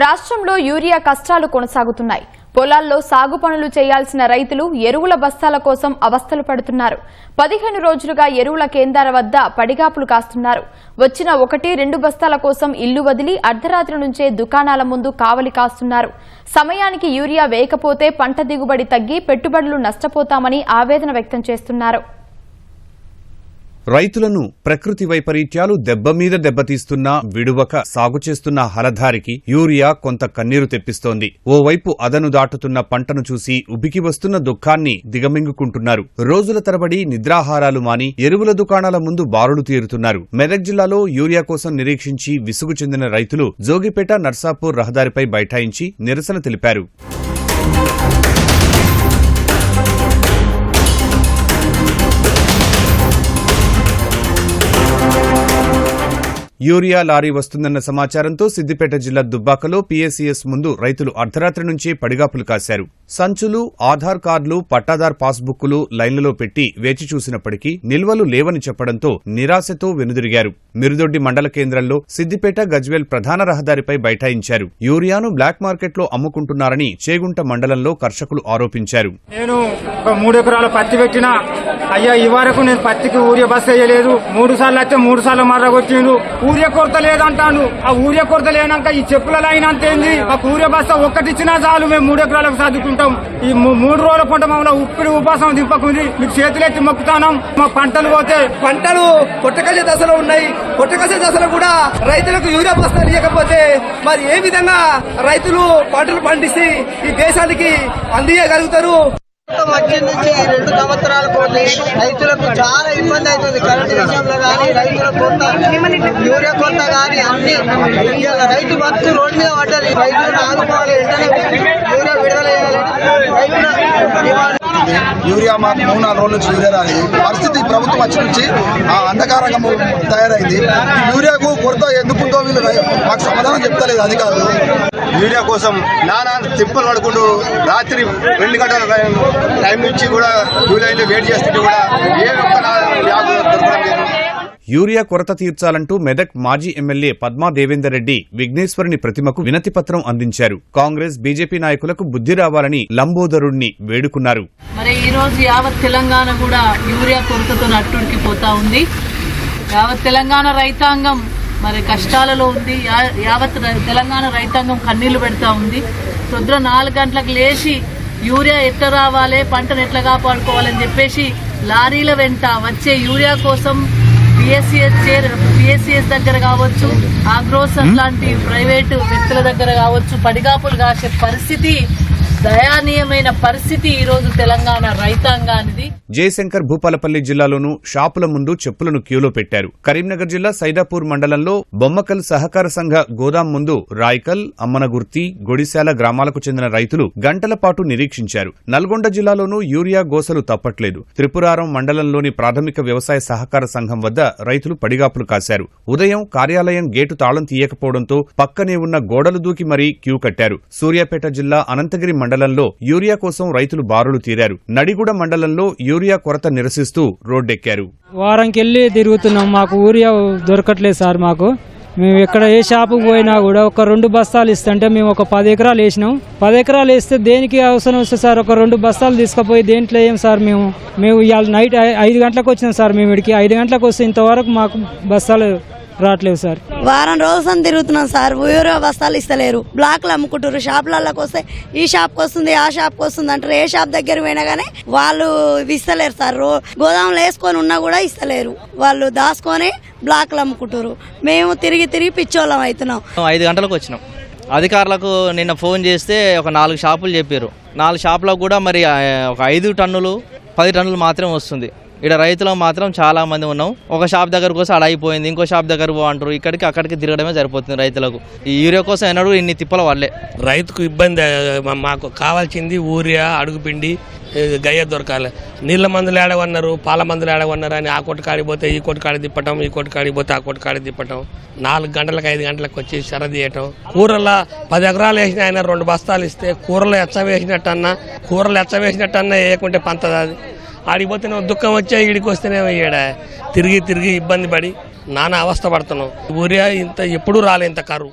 రాష్ట్రంలో యూరియా కష్టాలు కొనసాగుతున్నాయి. పొలాల్లో సాగు పనులు చేయాల్సిన రైతులు ఎరువుల బస్తాల కోసం అవస్థలు పడుతున్నారు. పదిహేను రోజులుగా ఎరువుల కేంద్రాల వద్ద పడిగాపులు కాస్తున్నారు. వచ్చిన ఒకటి రెండు బస్తాల కోసం ఇల్లు వదిలి అర్ధరాత్రి నుంచే దుకాణాల ముందు కావలి కాస్తున్నారు. సమయానికి యూరియా వేయకపోతే పంట దిగుబడి తగ్గి పెట్టుబడులు నష్టపోతామని ఆవేదన వ్యక్తం చేస్తున్నారు. రైతులను ప్రకృతి వైపరీత్యాలు దెబ్బ మీద దెబ్బతీస్తున్నా విడువక సాగు చేస్తున్న హలధారికి యూరియా కొంత కన్నీరు తెప్పిస్తోంది. ఓవైపు అదను దాటుతున్న పంటను చూసి ఉబికి వస్తున్న దుఃఖాన్ని దిగమింగుకుంటున్నారు. రోజుల తరబడి నిద్రాహారాలు మాని ఎరువుల దుకాణాల ముందు బారులు తీరుతున్నారు. మెదక్ జిల్లాలో యూరియా కోసం నిరీక్షించి విసుగు చెందిన రైతులు జోగిపేట నర్సాపూర్ రహదారిపై బైఠాయించి నిరసన తెలిపారు. యూరియా లారీ వస్తుందన్న సమాచారంతో సిద్దిపేట జిల్లా దుబ్బాకలో పీఏసీఎస్ ముందు రైతులు అర్ధరాత్రి నుంచే పడిగాపులు కాశారు. సంచులు ఆధార్ కార్డులు పట్టాదార్ పాస్బుక్కులు లైన్లలో పెట్టి వేచి చూసినప్పటికీ నిల్వలు లేవని చెప్పడంతో నిరాశతో వెనుదిరిగారు. మిరుదొడ్డి మండల కేంద్రంలో సిద్దిపేట గజ్వేల్ ప్రధాన రహదారిపై బైఠాయించారు. యూరియాను బ్లాక్ మార్కెట్లో అమ్ముకుంటున్నారని చేగుంట మండలంలో కర్షకులు ఆరోపించారు. నేను మూడు ఎకరాల పత్తి పెట్టిన అయ్యా ఈ వరకు నేను పత్తికి ఊరియా బస్ వేయలేదు. మూడు సార్లు అయితే మూడు సార్లు మర్రగొచ్చిండు ఊరే కొరత లేదంటాను. ఆ ఊరే కొరత లేనాక ఈ చెప్పుల లైన్ అంతేంది ఆ మాకు ఊరియా బస్తా ఒక్కటిచ్చినా చాలు మేము మూడు ఎకరాలకు చదువుకుంటాం ఈ మూ- మూడు రోజుల పంట మమ్మల్ని ఉప్పిడి ఉపాసం దింపకుంది. మీకు చేతులెత్తి మొక్కుతానం. మా పంటలు పోతే పంటలు పొట్టకసే దశలో ఉన్నాయి. పొట్టకసే దశలో కూడా రైతులకు యూరియా బస్తా ఇవ్వకపోతే మరి ఏ విధంగా రైతులు పంటలు పండిస్తే ఈ దేశానికి అందియగలుగుతారు? వచ్చి నుంచి రెండు సంవత్సరాలు పోతే రైతులకు చాలా ఇబ్బంది అవుతుంది కరెంటు విషయంలో కానీ రైతుల కొంత యూరియా కొత్త కానీ అన్ని. రైతు బతుకు రోడ్డు మీద పడ్డది. రైతులను ఆదుకోవాలి యూరియా విడుదల రైతుల యూరియా మాకు మూడు నాలుగు రోజుల నుంచి యూరియా రాలేదు. పరిస్థితి ప్రభుత్వం వచ్చి నుంచి ఆ అంధకారంగా తయారైంది. యూరియాకు కొరత ఎందుకుందో వీళ్ళు మాకు సమాధానం చెప్తలేదు అధికారులు. యూరియా కోసం నానా తిప్పలు పడుకుంటూ రాత్రి రెండు గంటల టైం నుంచి కూడా క్యూ లైన్లో వెయిట్ చేస్తుంటే కూడా ఏ ఒక్క దొరకడం లేదు యూరియా కొరత తీర్చాలంటూ మెదక్ మాజీ ఎమ్మెల్యే పద్మా దేవేందర్ రెడ్డి విఘ్నేశ్వరుని ప్రతిమకు వినతిపత్రం అందించారు. కాంగ్రెస్ బీజేపీ నాయకులకు బుద్ధి రావాలని లంబోదరుణ్ణి వేడుకున్నారు. మరి ఈ రోజు యావత్ తెలంగాణ కూడా యూరియా కొరతతో అట్టుడికిపోతా ఉంది. యావత్ తెలంగాణ రైతాంగం మరి కష్టాలలో ఉంది. యా- యావత్ రై- తెలంగాణ రైతాంగం కన్నీళ్ళు పెడతా ఉంది. పొద్దున నాలుగు గంటలకు లేచి యూరియా ఎట్లా రావాలి పంటను ఎట్లా కాపాడుకోవాలని చెప్పేసి లారీల వెంట వచ్చే యూరియా కోసం పిఎస్సిఎస్ చైర్ పిఎస్సిఎస్ దగ్గర కావచ్చు ఆగ్రోస్ లాంటి ప్రైవేటు వ్యక్తుల దగ్గర కావచ్చు పడిగాపులు కాసే పరిస్థితి దయానీయమైన పరిస్థితి ఈ రోజు తెలంగాణ రైతాంగానిది. జయశంకర్ భూపాలపల్లి జిల్లాలోనూ షాపుల ముందు చెప్పులను క్యూలో పెట్టారు. కరీంనగర్ జిల్లా సైదాపూర్ మండలంలో బొమ్మకల్ సహకార సంఘ గోదాం ముందు రాయ్కల్ అమ్మనగుర్తి గొడిశాల గ్రామాలకు చెందిన రైతులు గంటల పాటు నిరీక్షించారు. నల్గొండ జిల్లాలోనూ యూరియా గోసలు తప్పట్లేదు. త్రిపురారం మండలంలోని ప్రాథమిక వ్యవసాయ సహకార సంఘం వద్ద రైతులు పడిగాపులు కాశారు. ఉదయం కార్యాలయం గేటు తాళం తీయకపోవడంతో పక్కనే ఉన్న గోడలు దూకి మరీ క్యూ కట్టారు. సూర్యాపేట జిల్లా అనంతగిరి మండలంలో యూరియా కోసం రైతులు బారులు తీరారు. నడిగూడ మండలంలో యూరియా కొరత నిరసిస్తూ రోడ్డెక్కారు. వారంకెళ్ళి తిరుగుతున్నాం. మాకు యూరియా దొరకట్లేదు సార్ మాకు. మేము ఎక్కడ ఏ షాపుకి పోయినా కూడా ఒక రెండు బస్తాలు ఇస్తుంటే మేము ఒక పది ఎకరాలు వేసినాం. పది ఎకరాలు వేస్తే దేనికి అవసరం వస్తే సార్ ఒక రెండు బస్తాలు తీసుకుపోయి దేంట్లో ఏం సార్ మేము? మేము ఇవాళ నైట్ ఐ- ఐదు గంటలకు వచ్చినాం సార్ మేము ఇక్కడికి ఐదు గంటలకు వస్తే ఇంతవరకు మాకు బస్తాలు రావట్లేవు సార్. వారం రోజులు తిరుగుతున్నాం సార్. ఊరో బస్తాలు ఇస్తలేరు. బ్లాక్లు అమ్ముకుంటారు షాపులలోకి వస్తే ఈ షాప్కి వస్తుంది ఆ షాప్కి వస్తుంది అంటారు. ఏ షాప్ దగ్గర పోయినా కానీ వాళ్ళు ఇస్తలేరు సార్. రో గోదాంలో వేసుకొని ఉన్నా కూడా ఇస్తలేరు. వాళ్ళు దాచుకొని బ్లాక్లు అమ్ముకుంటారు మేము తిరిగి తిరిగి పిచ్చోళ్ళం అవుతున్నాం. ఐదు గంటలకు వచ్చినాం. అధికారులకు నిన్న ఫోన్ చేస్తే ఒక నాలుగు షాపులు చెప్పారు. నాలుగు షాపులకు కూడా మరి ఒక ఐదు టన్నులు పది టన్నులు మాత్రమే వస్తుంది. ఇక్కడ రైతులు మాత్రం చాలా మంది ఉన్నాం. ఒక షాప్ దగ్గరకు వస్తే అలా అయిపోయింది ఇంకో షాప్ దగ్గర పో అంటారు. ఇక్కడికి అక్కడికి తిరగడమే సరిపోతుంది రైతులకు. ఈ యూరియా కోసం ఎన్నడూ ఇన్ని తిప్పల వాళ్ళే రైతుకు ఇబ్బంది మాకు కావాల్సింది ఊరియా అడుగుపిండి గయ్య దొరకాలి. నీళ్ళ మందులు ఏడవన్నారు పాల మందులు ఏడవన్నారు అని ఆ కొట్టు కాడిపోతే ఈ కొట్టు కాడి తిప్పటం ఈ కొట్టు కాడిపోతే ఆ కొట్టు కాడి తిప్పటం. నాలుగు గంటలకు ఐదు గంటలకు వచ్చి సర తీయటం. కూరల పది ఎకరాలు వేసిన ఆయన రెండు బస్తాలు ఇస్తే కూరలు ఎచ్చ వేసినట్టన్నా కూరలు ఎచ్చ వేసినట్టన్నా వేయకుంటే పంతది అది. ఆడికి పోతేనే దుఃఖం వచ్చా ఈడికి వస్తేనే ఈడ తిరిగి తిరిగి ఇబ్బంది పడి నానా అవస్థ పడుతున్నావు ఊరియా ఇంత ఎప్పుడూ రాలే ఇంత కరువు